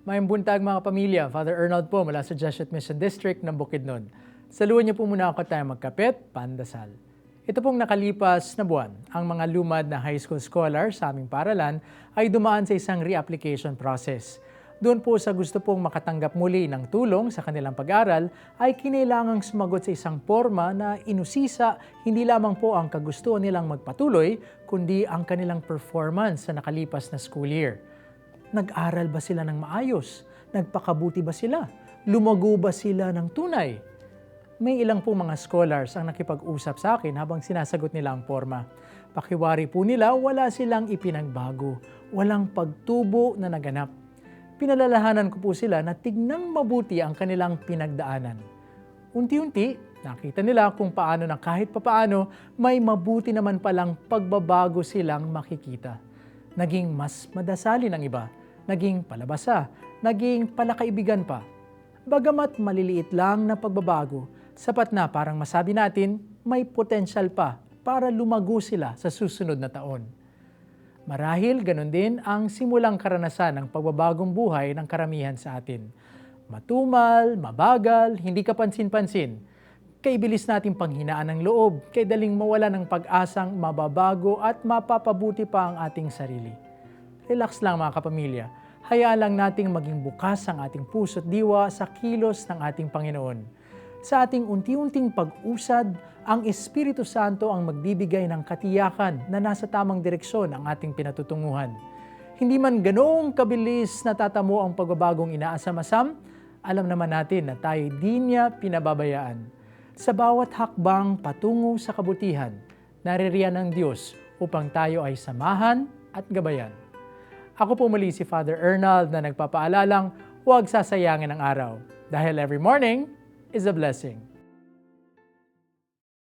Mayang buntag mga pamilya, Father Arnold po mula sa Jesuit Mission District ng Bukidnon. Saluhan niyo po muna ako tayo magkapit, pandasal. Ito pong nakalipas na buwan, ang mga lumad na high school scholar sa aming paralan ay dumaan sa isang reapplication process. Doon po sa gusto pong makatanggap muli ng tulong sa kanilang pag-aral ay kinailangang sumagot sa isang forma na inusisa hindi lamang po ang kagustuhan nilang magpatuloy, kundi ang kanilang performance sa nakalipas na school year. Nag-aral ba sila ng maayos? Nagpakabuti ba sila? Lumago ba sila ng tunay? May ilang po mga scholars ang nakipag-usap sa akin habang sinasagot nila ang forma. Pakiwari po nila, wala silang ipinagbago. Walang pagtubo na naganap. Pinalalahanan ko po sila na tignang mabuti ang kanilang pinagdaanan. Unti-unti, nakita nila kung paano na kahit papaano may mabuti naman palang pagbabago silang makikita. Naging mas madasali ng iba, naging palabasa, naging palakaibigan pa. Bagamat maliliit lang na pagbabago, sapat na parang masabi natin may potensyal pa para lumago sila sa susunod na taon. Marahil ganun din ang simulang karanasan ng pagbabagong buhay ng karamihan sa atin. Matumal, mabagal, hindi kapansin-pansin. Kaibilis nating panghinaan ng loob, kay daling mawala ng pag-asang mababago at mapapabuti pa ang ating sarili. Relax lang mga kapamilya. Hayaan lang nating maging bukas ang ating puso't diwa sa kilos ng ating Panginoon. Sa ating unti-unting pag-usad, ang Espiritu Santo ang magbibigay ng katiyakan na nasa tamang direksyon ang ating pinatutunguhan. Hindi man ganoong kabilis natatamo ang pagbabagong inaasam-asam, alam naman natin na tayo di niya pinababayaan. Sa bawat hakbang patungo sa kabutihan, naririyan ang Diyos upang tayo ay samahan at gabayan. Ako po muli si Father Ernald na nagpapaalalang huwag sasayangin ang araw dahil every morning is a blessing.